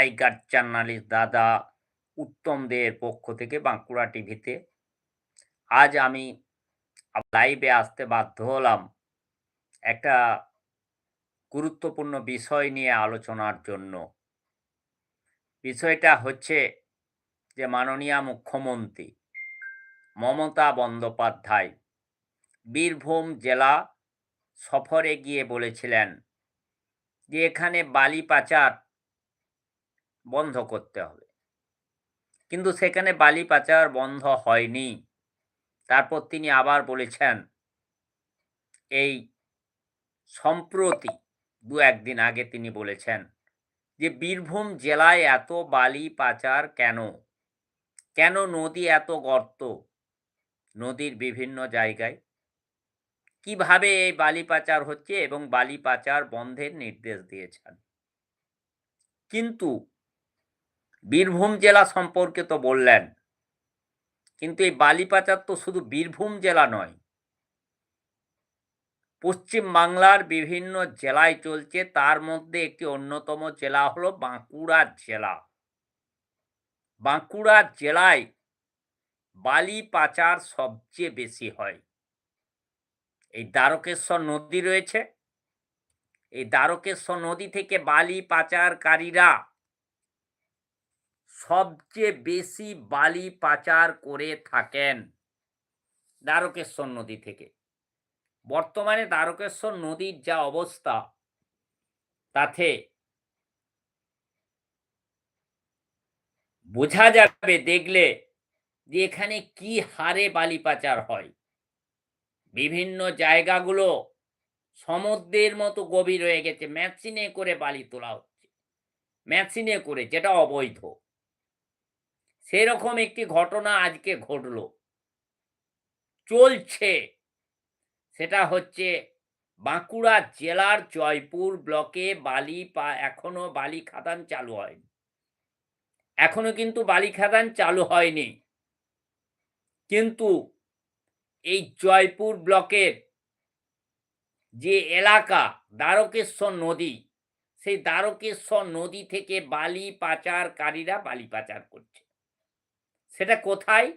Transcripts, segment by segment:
Tiger journalist দাদা উত্তম দের পক্ষ থেকে বাঁকুড়া টিভিতে। আজ আমি লাইভে আসতে বাধ্য হলাম একটা গুরুত্বপূর্ণ বিষয় নিয়ে আলোচনার জন্য। বিষয়টা হচ্ছে যে মাননীয় মুখ্যমন্ত্রী মমতা বন্দ্যোপাধ্যায় বীরভূম জেলা সফরে গিয়ে বলেছিলেন যে এখানে বালি পাচার বন্ধ করতে হবে। কিন্তু সেখানে বালি পাচার বন্ধ হয়নি। তারপর তিনি আবার বলেছেন, এই সম্প্রতি দু একদিন আগে তিনি বলেছেন যে, বীরভূম জেলায় এত বালি পাচার কেন? কেন নদী এত গর্ত? নদীর বিভিন্ন জায়গায় কীভাবে এই বালি পাচার হচ্ছে এবং বালি পাচার বন্ধের নির্দেশ দিয়েছেন? কিন্তু বীরভূম জেলা সম্পর্কে তো বললেন। কিন্তু এই বালি পাচার তো শুধু বীরভূম জেলা নয়। পশ্চিম বাংলার বিভিন্ন জেলায় চলছে, তার মধ্যে একটি অন্যতম জেলা হলো বাঁকুড়া জেলা। বাঁকুড়া জেলায় বালি পাচার সবচেয়ে বেশি হয়। এই দ্বারকেশ্বর নদী রয়েছে। এই দ্বারকেশ্বর নদী থেকে বালি পাচারকারীরা সবচেয়ে বেশি বালি পাচার করে থাকেন দ্বারকেশ্বর নদী থেকে। বর্তমানে দ্বারকেশ্বর নদীর যা অবস্থা, তাতে বোঝা যাবে, দেখলে যে এখানে কি হারে বালি পাচার হয়। বিভিন্ন জায়গাগুলো সমুদ্রের মতো গভীর হয়ে গেছে মেশিনে করে বালি তোলা হচ্ছে। মেশিনে করে, যেটা অবৈধ। সেরকম একটি ঘটনা আজকে ঘটল। চলছে। সেটা হচ্ছে বাঁকুড়া জেলার জয়পুর ব্লকে বালি পা, এখনও বালি খাদান চালু হয়নি। এখনও কিন্তু বালি খাদান চালু হয়নি। কিন্তু এই জয়পুর ব্লকের যে এলাকা, দ্বারকেশ্বর নদী, সেই দ্বারকেশ্বর নদী থেকে বালি পাচারকারীরা বালি পাচার করছে। সেটা কোথায়?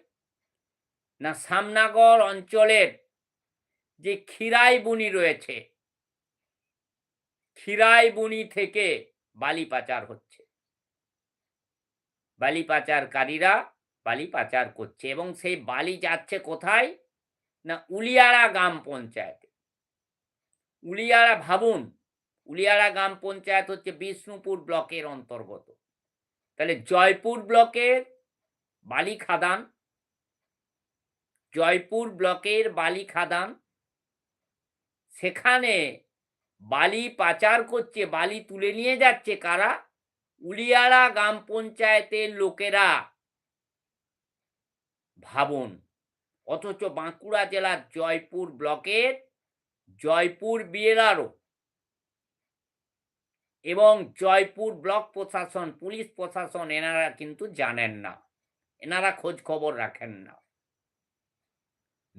না সামনাগর অঞ্চলের যে খিরাই বুনি রয়েছে খিরাই বুনি থেকে বালি পাচার হচ্ছে। বালি পাচারকারীরা বালি পাচার করছে এবং সেই বালি যাচ্ছে কোথায়? না উলিয়ারা গ্রাম পঞ্চায়েতে। উলিয়ারা ভাবুন উলিয়ারা গ্রাম পঞ্চায়েত হচ্ছে বিষ্ণুপুর ব্লকের অন্তর্গত। তাহলে জয়পুর ব্লকের বালি খাদান জয়পুর ব্লকের বালি খাদান সেখানে বালি পাচার করছে, বালি তুলে নিয়ে যাচ্ছে কারা? উলিয়ারা গ্রাম পঞ্চায়েতের লোকেরা। ভাবুন, অথচ বাঁকুড়া জেলার জয়পুর ব্লকের জয়পুর বিএলআরও এবং জয়পুর ব্লক প্রশাসন, পুলিশ প্রশাসন এনারা কিন্তু জানেন না। এনারা খোঁজ খবর রাখেন না।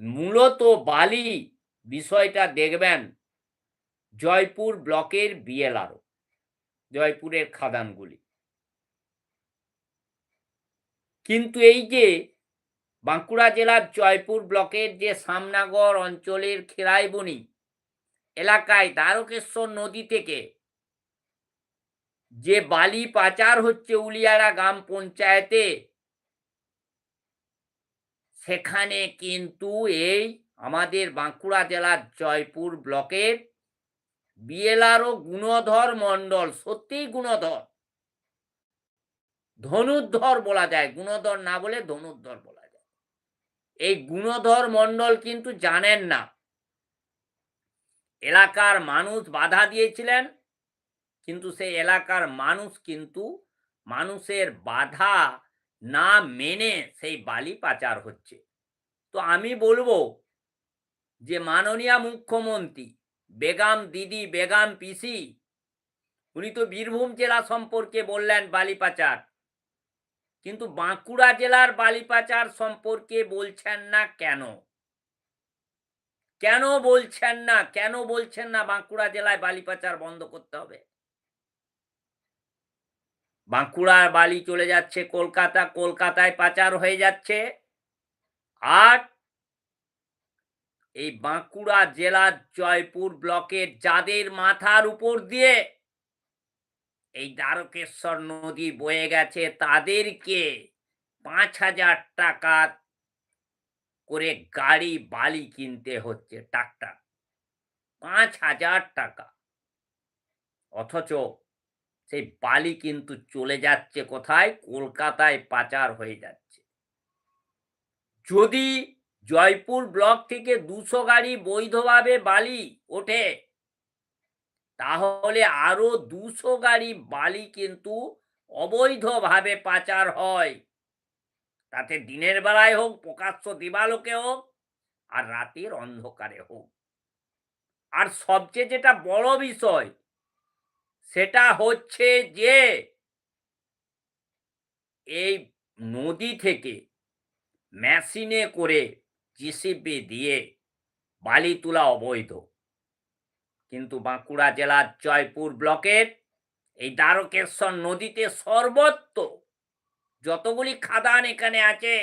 মূলত বালি বিষয়টা দেখবেন জয়পুর ব্লকের বিএলআরও, জয়পুরের খাদানগুলি। কিন্তু এই যে বাঁকুড়া জেলার জয়পুর ব্লকের যে সামনাগর অঞ্চলের খেরাইবনি এলাকায় দ্বারকেশ্বর নদী থেকে যে বালি পাচার হচ্ছে উলিয়ারা গ্রাম পঞ্চায়েতে সেখানে কিন্তু এই আমাদের বাঁকুড়া জেলার জয়পুর ব্লকের বিএলআরও গুণধর মণ্ডল, সত্যিই গুণধর। ধনুর্ধর বলা যায়, গুণধর না বলে ধনুর্ধর বলা যায়। এই গুণধর মণ্ডল কিন্তু জানেন না। এলাকার মানুষ বাধা দিয়েছিলেন, কিন্তু সেই এলাকার মানুষ কিন্তু মানুষের বাধা না মেনে সেই বালি পাচার হচ্ছে। তো আমি বলব যে মাননীয় মুখ্যমন্ত্রী, বেগাম দিদি, বেগাম পিসি, উনি তো বীরভূম জেলা সম্পর্কে বললেন বালিপাচার। কিন্তু বাঁকুড়া জেলার বালিপাচার সম্পর্কে বলছেন না কেন? কেন বলছেন না? কেন বলছেন না বাঁকুড়া জেলায় বালি পাচার বন্ধ করতে হবে? বাঁকুড়ার বালি চলে যাচ্ছে, কলকাতা, কলকাতায় পাচার হয়ে যাচ্ছে। আর এই বাঁকুড়া জেলার জয়পুর ব্লকের যাদের মাথার উপর দিয়ে এই দ্বারকেশ্বর নদী বয়ে গেছে, তাদেরকে পাঁচ হাজার টাকা করে গাড়ি বালি কিনতে হচ্ছে, ট্রাক্টর। পাঁচ হাজার টাকা। অথচ সেই বালি কিন্তু চলে যাচ্ছে কোথায়? কলকাতায় পাচার হয়ে যাচ্ছে। যদি জয়পুর ব্লক থেকে দুশো গাড়ি বৈধভাবে বালি ওঠে, তাহলে আরও দুশো গাড়ি বালি কিন্তু অবৈধভাবে পাচার হয়। তাতে দিনের বেলায় হোক, প্রকাশ্য দিবালোকে হোক, আর রাতের অন্ধকারে হোক। আর সবচেয়ে যেটা বড় বিষয়, সেটা হচ্ছে যে, এই নদী থেকে মেশিনে করে জিসিপি দিয়ে বালি তোলা অবৈধ। কিন্তু বাঁকুড়া জেলার জয়পুর ব্লকের এই দ্বারকেশ্বর নদীতে সর্বত্র যতগুলি খাদান এখানে আছে,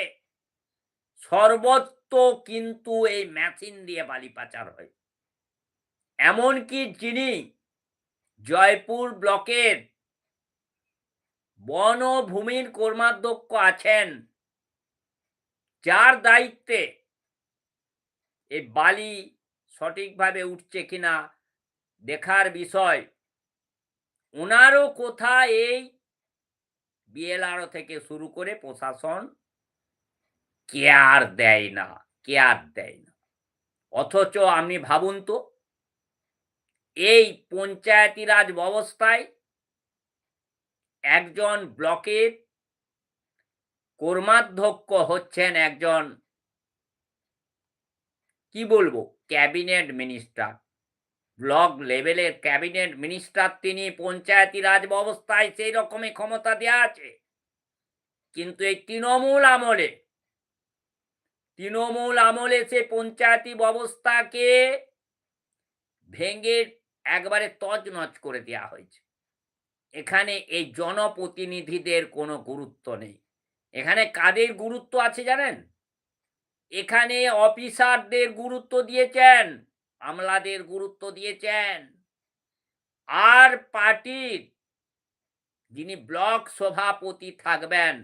সর্বত্র কিন্তু এই মেশিন দিয়ে বালি পাচার হয়। এমনকি যিনি জয়পুর ব্লকের বনভূমির কর্মাধ্যক্ষ আছেন যার দায়িত্বে এই বালি সঠিকভাবে উঠছে কিনা দেখার বিষয়, ওনারও কোথা এই বিএলআরও থেকে শুরু করে প্রশাসন কেয়ার দেয় না কেয়ার দেয় না। অথচ আপনি ভাবুন তো, এই পঞ্চায়েতি রাজ ব্যবস্থায় একজন ব্লকের কর্মাধ্যক্ষ হচ্ছেন একজন, কি বলব, ক্যাবিনেট মিনিস্টার। ব্লক লেভেলের ক্যাবিনেট মিনিস্টার তিনি পঞ্চায়েতি রাজ ব্যবস্থায় সেই রকমই ক্ষমতা দেওয়া আছে। কিন্তু এই তৃণমূল আমলে তৃণমূল আমলে সে পঞ্চায়েতি ব্যবস্থাকে ভেঙে একবারে তছনছ করে দেওয়া হয়েছে। এখানে এই জনপ্রতিনিধিদের কোনো গুরুত্ব নেই। এখানে কাদের গুরুত্ব আছে জানেন? এখানে অফিসারদের গুরুত্ব দিয়েছেন, আমলাদের গুরুত্ব দিয়েছেন। আর পার্টির যিনি ব্লক সভাপতি থাকবেন,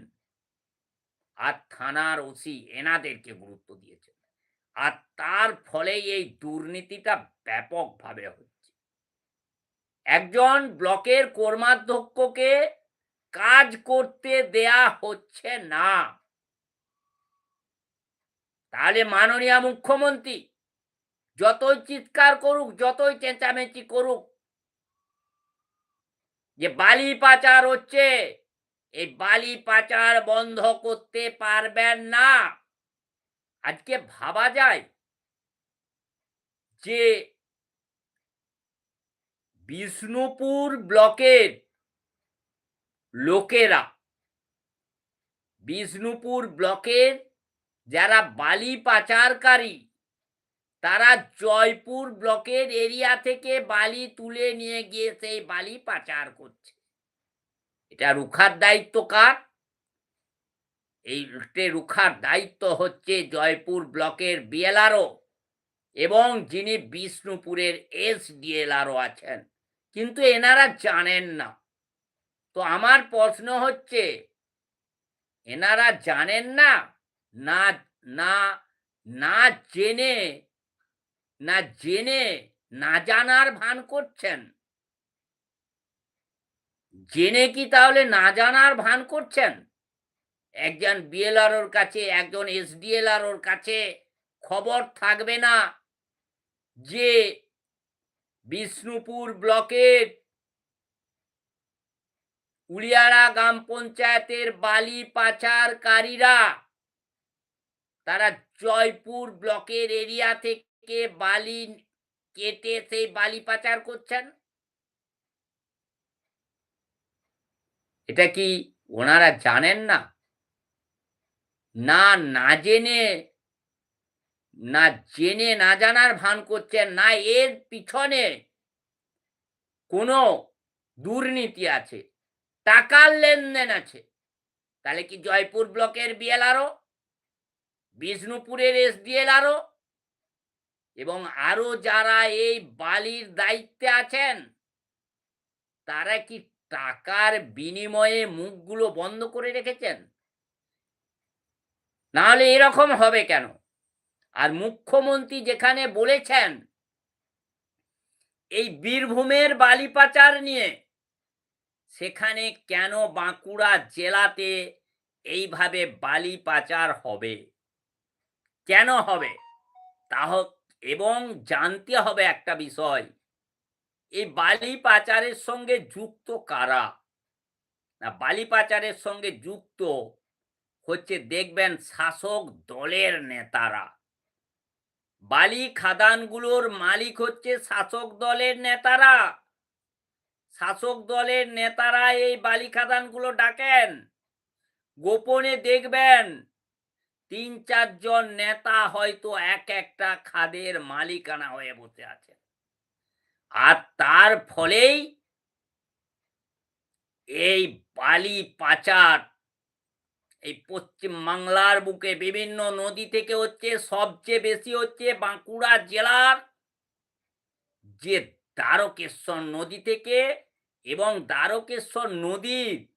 আর থানার ওসি, এনাদেরকে গুরুত্ব দিয়েছেন। আর তার ফলে এই দুর্নীতিটা ব্যাপকভাবে হচ্ছে। একজন ব্লকের কর্মাধ্যক্ষকে কাজ করতে দেয়া হচ্ছে না। তাহলে মাননীয় মুখ্যমন্ত্রী, যতই চিৎকার করুক, যতই চেঁচামেচি করুক, যে বালি পাচার হচ্ছে, এই বালি পাচার বন্ধ করতে পারবেন না। আজকে ভাবা যায় যে বিষ্ণুপুর ব্লকের লোকেরা। বিষ্ণুপুর ব্লকের যারা বালি পাচারকারী, তারা জয়পুর ব্লকের এরিয়া থেকে বালি তুলে নিয়ে গিয়ে সেই বালি পাচার করছে। এটা রুখার দায়িত্ব কার? এই রুখার দায়িত্ব হচ্ছে জয়পুর ব্লকের বিএলআরও এবং যিনি বিষ্ণুপুরের এস ডিএলআরও আছেন। কিন্তু এনারা জানেন না। তো আমার প্রশ্ন হচ্ছে, এনারা জানেন না না না না জেনে না জেনে, না জানার ভান করছেন? জেনে কি তাহলে না জানার ভান করছেন? একজন বিএলআর কাছে, একজন এসডিএলআর ওর কাছে খবর থাকবে না যে বিষ্ণুপুর ব্লকের উলিয়ারা গ্রাম পঞ্চায়েতের বালি পাচারকারীরা, তারা জয়পুর ব্লকের এরিয়া থেকে বালি কেটে সেই বালি পাচার করছেন। এটা কি ওনারা জানেন না? না না জেনে না জেনে না জানার ভান করছেন, না এর পিছনে কোনো দুর্নীতি আছে। টাকার লেনদেন আছে। তাহলে কি জয়পুর ব্লকের বিএল বিএলআরও? বিষ্ণুপুরের এসডিএলআরও? এবং আরও যারা এই বালির দায়িত্বে আছেন, তারা কি টাকার বিনিময়ে মুখগুলো বন্ধ করে রেখেছেন? নাহলে এরকম হবে কেন? আর মুখ্যমন্ত্রী যেখানে বলেছেন, এই বীরভূমের বালি পাচার নিয়ে সেখানে কেন বাঁকুড়া জেলাতে এইভাবে বালি পাচার হবে? কেন হবে? তাহ, এবং জানতে হবে একটা বিষয়। এই বালি পাচারের সঙ্গে যুক্ত কারা? না, বালি পাচারের সঙ্গে যুক্ত হচ্ছে দেখবেন শাসক দলের নেতারা। বালি খাদানগুলোর মালিক হচ্ছে শাসক দলের নেতারা। শাসক দলের নেতারা এই বালি খাদানগুলো ডাকেন। গোপনে দেখবেন তিন চারজন নেতা হয়তো এক একটা খাদের মালিকানা হয়ে বসে আছে আর তার ফলেই এই বালি পাচার, এই পশ্চিম বাংলার বুকে বিভিন্ন নদী থেকে হচ্ছে, সবচেয়ে বেশি হচ্ছে বাঁকুড়া জেলার যে দ্বারকেশ্বর নদী থেকে এবং দ্বারকেশ্বর নদীর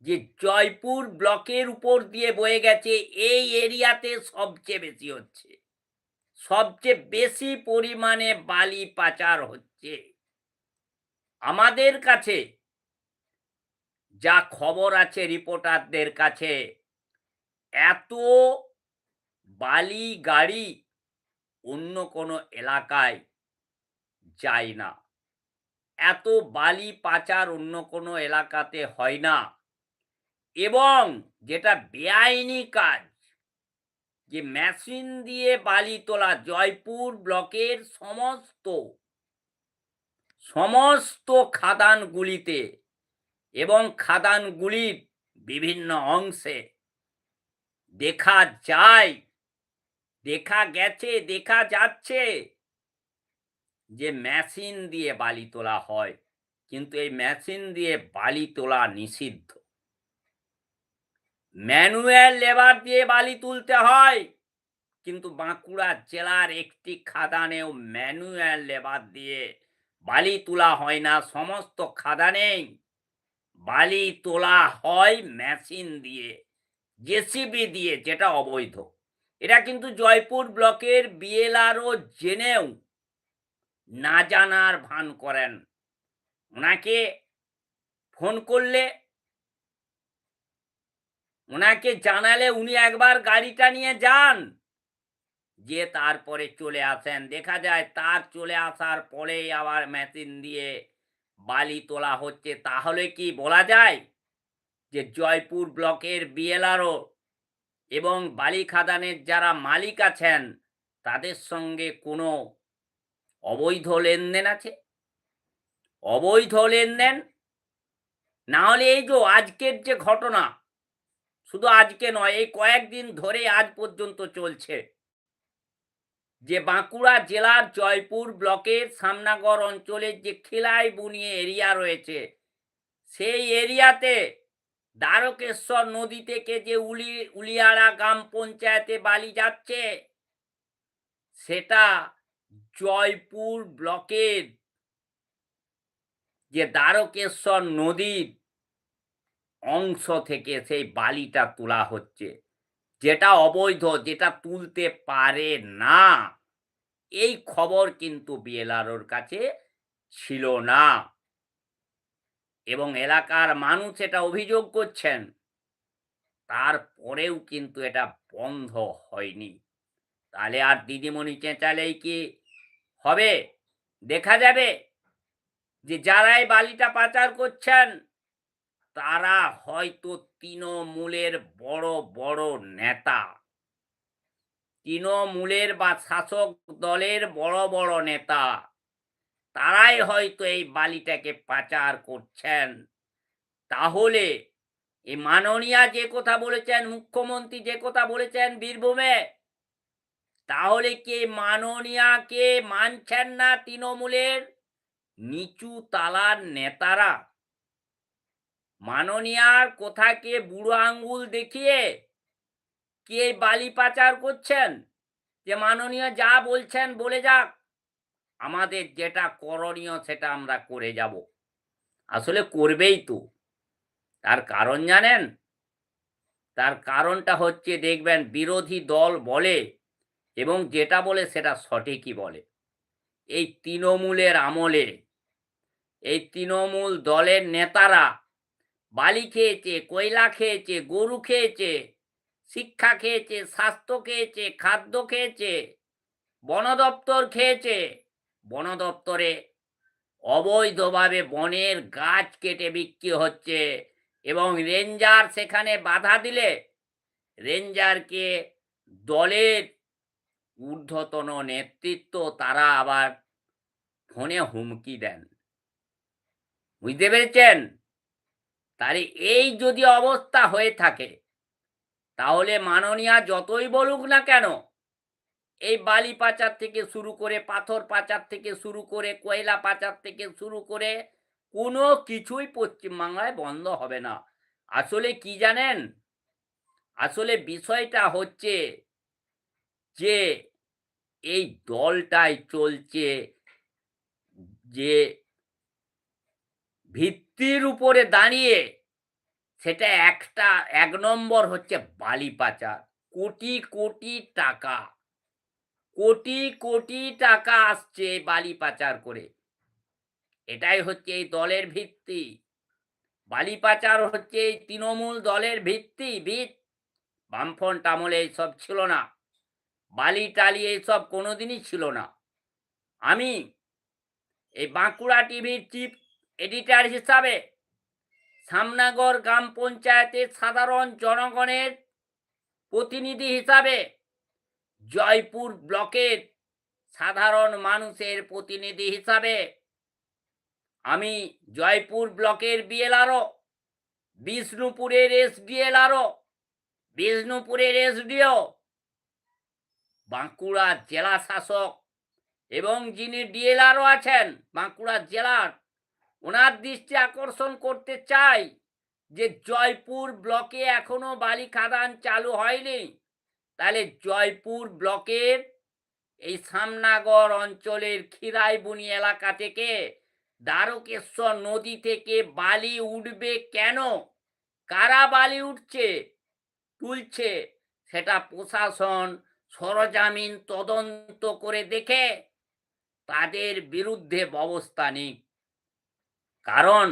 যে জয়পুর ব্লকের উপর দিয়ে বয়ে গেছে, এই এরিয়াতে সবচেয়ে বেশি হচ্ছে। সবচেয়ে বেশি পরিমাণে বালি পাচার হচ্ছে। আমাদের কাছে যা খবর আছে রিপোর্টারদের কাছে, এত বালি গাড়ি অন্য কোনো এলাকায় যায় না। এত বালি পাচার অন্য কোনো এলাকাতে হয় না। এবং যেটা বেআইনি কাজ, যে মেশিন দিয়ে বালি তোলা, জয়পুর ব্লকের সমস্ত সমস্ত খাদানগুলিতে এবং খাদানগুলির বিভিন্ন অংশে দেখা যায়, দেখা গেছে, দেখা যাচ্ছে যে মেশিন দিয়ে বালি তোলা হয়, কিন্তু এই মেশিন দিয়ে বালি তোলা নিষিদ্ধ। ম্যানুয়াল লেবার দিয়ে বালি তুলতে হয়, কিন্তু বাঁকুড়া জেলার একটি খাদানেও ম্যানুয়াল লেবার দিয়ে বালি তোলা হয় না, সমস্ত খাদানেই বালি তোলা হয় মেশিন দিয়ে জেসিবি দিয়ে, যেটা অবৈধ। এটা কিন্তু জয়পুর ব্লকের বিএলআরও জেনেও না জানার ভান করেন। ওনাকে ফোন করলে, ওনাকে জানালে উনি একবার গাড়িটা নিয়ে যান, যে তারপরে চলে আসেন। দেখা যায় তার চলে আসার পরেই আবার মেশিন দিয়ে বালি তোলা হচ্ছে। তাহলে কি বলা যায় যে জয়পুর ব্লকের বিএলআরও এবং বালি খাদানের যারা মালিক আছেন, তাদের সঙ্গে কোনো অবৈধ লেনদেন আছে? অবৈধ লেনদেন? না হলে এই যে আজকের যে ঘটনা, শুধু আজকে নয়, এই কয়েকদিন ধরে আজ পর্যন্ত চলছে। যে বাঁকুড়া জেলার জয়পুর ব্লকের সামনাগর অঞ্চলের যে খিলাই বুনিয়ে এরিয়া রয়েছে, সেই এরিয়াতে দ্বারকেশ্বর নদী থেকে যে উলি উলিয়ারা গ্রাম পঞ্চায়েতে বালি যাচ্ছে, সেটা জয়পুর ব্লকের যে দ্বারকেশ্বর নদীর অংশ থেকে সেই বালিটা তোলা হচ্ছে, যেটা অবৈধ, যেটা তুলতে পারে না, এই খবর কিন্তু বিএলআরওর কাছে ছিল না। এবং এলাকার মানুষ এটা অভিযোগ করছেন, তারপরেও কিন্তু এটা বন্ধ হয়নি। তাহলে আর দিদিমণি চেঁচালেই কি হবে। দেখা যাবে যে যারাই বালিটা পাচার করছেন, তারা হয়তো তৃণমূলের বড় বড় নেতা। তৃণমূলের বা শাসক দলের বড় বড় নেতা, তারাই হয়তো এই বালিটাকে পাচার করছেন। তাহলে এই মাননীয়া যে কথা বলেছেন, মুখ্যমন্ত্রী যে কথা বলেছেন, বীরভূমে তাহলে কি মাননীয়াকে মানছেন না তৃণমূলের? নিচু তালার নেতারা। মাননীয়ার কোথাকে বুড়ো আঙ্গুল দেখিয়ে কে বালি পাচার করছেন? যে মাননীয় যা বলছেন বলে যাক। আমাদের যেটা করণীয় সেটা আমরা করে যাব। আসলে করবেই তো। তার কারণ জানেন? তার কারণটা হচ্ছে দেখবেন বিরোধী দল বলে এবং যেটা বলে সেটা সঠিকই বলে। এই তৃণমূলের আমলে, এই তৃণমূল দলের নেতারা বালি খেয়েছে, কয়লা খেয়েছে, গরু খেয়েছে, শিক্ষা খেয়েছে, স্বাস্থ্য খেয়েছে, খাদ্য খেয়েছে, বন দপ্তর খেয়েছে, বন দপ্তরে অবৈধভাবে বনের গাছ কেটে বিক্রি হচ্ছে এবং রেঞ্জার সেখানে বাধা দিলে রেঞ্জারকে দলের ঊর্ধ্বতন নেতৃত্ব তারা আবার ফোনে হুমকি দেন। বুঝতে পেরেছেন? তাহলে এই যদি অবস্থা হয়ে থাকে, তাহলে মাননীয়া যতই বলুক না কেন, এই বালি পাচার থেকে শুরু করে, পাথর পাচার থেকে শুরু করে, কয়লা পাচার থেকে শুরু করে, কোনো কিছুই পশ্চিমবাংলায় বন্ধ হবে না। আসলে কি জানেন? আসলে বিষয়টা হচ্ছে যে এই দলটাই চলছে, যে ভিত্তির উপরে দাঁড়িয়ে সেটা একটা, এক নম্বর হচ্ছে বালি পাচার। কোটি কোটি টাকা, কোটি কোটি টাকা আসছে বালি পাচার করে। এটাই হচ্ছে এই দলের ভিত্তি। বালি পাচার হচ্ছে এই তৃণমূল দলের ভিত্তি। ভিত বামফ্রন্ট আমলে এইসব ছিল না। বালি টালি এইসব কোনোদিনই ছিল না। আমি এই বাঁকুড়া টিভির চিফ এডিটার হিসাবে সামনাগর গ্রাম পঞ্চায়েতের সাধারণ জনগণের প্রতিনিধি হিসাবে জয়পুর ব্লকের সাধারণ মানুষের প্রতিনিধি হিসাবে আমি জয়পুর ব্লকের বিএলআরও, বিষ্ণুপুরের এসডিএলআরও, বিষ্ণুপুরের এসডিও বাঁকুড়া জেলা শাসক এবং যিনি ডিএলআরও আছেন বাঁকুড়া জেলার, ওনার দৃষ্টি আকর্ষণ করতে চাই যে জয়পুর ব্লকে এখনও বালি খাদান চালু হয়নি। তাহলে জয়পুর ব্লকের এই সামনাগর অঞ্চলের খিরাইবুনি এলাকা থেকে, দ্বারকেশ্বর নদী থেকে বালি উঠবে কেন? কারা বালি উঠছে, তুলছে? সেটা প্রশাসন সরজামিন তদন্ত করে দেখে তাদের বিরুদ্ধে ব্যবস্থা নিক কারণ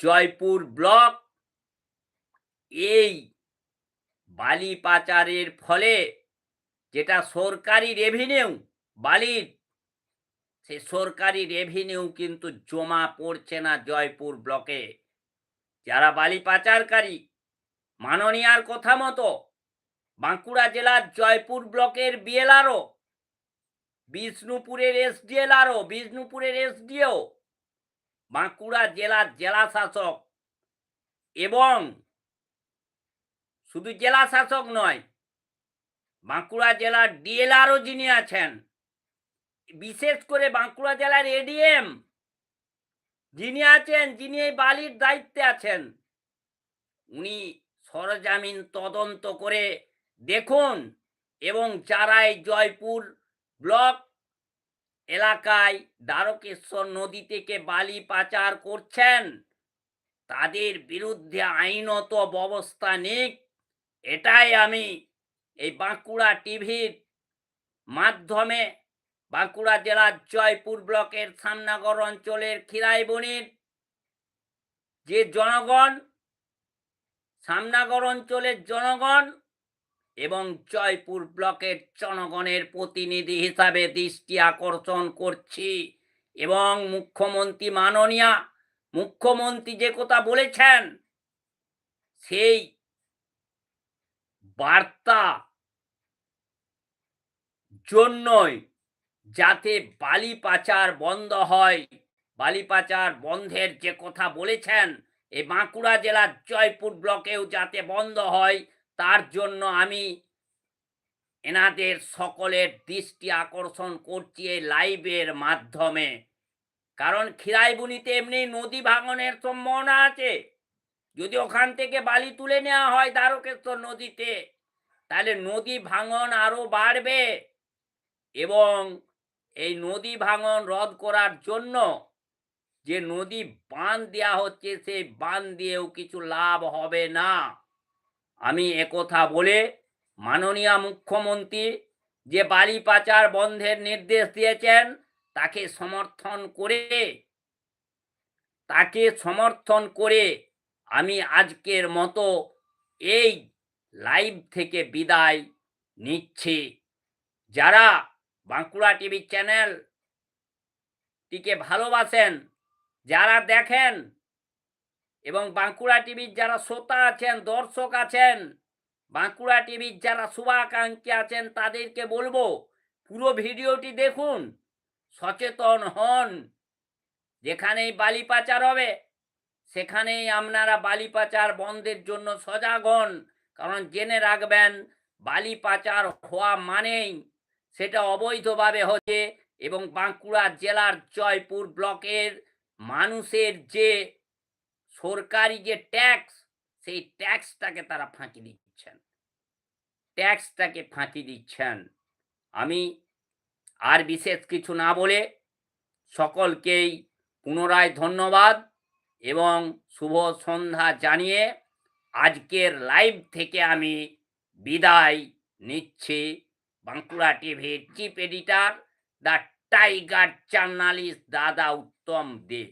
জয়পুর ব্লক এই বালি পাচারের ফলে যেটা সরকারি রেভিনিউ বালির, সে সরকারি রেভিনিউ কিন্তু জমা পড়ছে না জয়পুর ব্লকে। যারা বালি পাচারকারী, মাননীয়ার কথা মতো বাঁকুড়া জেলার জয়পুর ব্লকের বিএলআরও, বিষ্ণুপুরের এসডিএলআরও, বিষ্ণুপুরের এসডিও, বাঁকুড়া জেলার জেলা শাসক এবং শুধু জেলা শাসক নয়, বাঁকুড়া জেলার ডিএলআরও যিনি আছেন, বিশেষ করে বাঁকুড়া জেলার এডিএম যিনি আছেন, যিনি এই বালির দায়িত্বে আছেন, উনি সরজামিন তদন্ত করে দেখুন, এবং যারা এই জয়পুর ব্লক এলাকায় দ্বারকেশ্বর নদী থেকে বালি পাচার করছেন। তাদের বিরুদ্ধে আইনত ব্যবস্থা নিক। এটাই আমি এই বাঁকুড়া টিভির মাধ্যমে বাঁকুড়া জেলার জয়পুর ব্লকের সামনাগর অঞ্চলের খিরাইবনির যে জনগণ সামনাগর অঞ্চলের জনগণ এবং জয়পুর ব্লকের জনগণের প্রতিনিধি হিসাবে দৃষ্টি আকর্ষণ করছি। এবং মুখ্যমন্ত্রী মাননীয়া, মুখ্যমন্ত্রী যে কথা বলেছেন, সেই বার্তা জন্যই যাতে বালি পাচার বন্ধ হয়। বালি পাচার বন্ধের যে কথা বলেছেন এই বাঁকুড়া জেলার জয়পুর ব্লকেও যাতে বন্ধ হয় তার জন্য আমি এনাদের সকলের দৃষ্টি আকর্ষণ করছি এই লাইভের মাধ্যমে। কারণ খিরাইবুনিতে এমনি নদী ভাঙনের সম্ভাবনা আছে। যদি ওখান থেকে বালি তুলে নেওয়া হয় দ্বারকেশ্বর নদীতে, তাহলে নদী ভাঙন আরও বাড়বে এবং এই নদী ভাঙন রদ করার জন্য যে নদী বাঁধ দেওয়া হচ্ছে, সেই বাঁধ দিয়েও কিছু লাভ হবে না। আমি একথা বলে মাননীয় মুখ্যমন্ত্রী যে বালি পাচার বন্ধের নির্দেশ দিয়েছেন, তাকে সমর্থন করে, তাকে সমর্থন করে আমি আজকের মতো এই লাইভ থেকে বিদায় নিচ্ছি। যারা বাঁকুড়া টিভি চ্যানেল টিকে ভালোবাসেন, যারা দেখেন এবং বাঁকুড়া টিভির যারা শ্রোতা আছেন, দর্শক আছেন, বাঁকুড়া টিভির যারা শুভাকাঙ্ক্ষী আছেন, তাদেরকে বলব, পুরো ভিডিওটি দেখুন, সচেতন হন। যেখানেই বালি পাচার হবে, সেখানেই আপনারা বালি পাচার বন্ধের জন্য সজাগ হন, কারণ জেনে রাখবেন, বালি পাচার হওয়া মানেই সেটা অবৈধভাবে হচ্ছে এবং বাঁকুড়া জেলার জয়পুর ব্লকের মানুষের যে সরকারি যে ট্যাক্স, সেই ট্যাক্সটাকে তারা ফাঁকি দিচ্ছেন। ট্যাক্সটাকে ফাঁকি দিচ্ছেন। আমি আর বিশেষ কিছু না বলে সকলকেই পুনরায় ধন্যবাদ এবং শুভ সন্ধ্যা জানিয়ে আজকের লাইভ থেকে আমি বিদায় নিচ্ছি। বাঁকুড়া টিভির chief editor the tiger journalist দাদা উত্তম দে।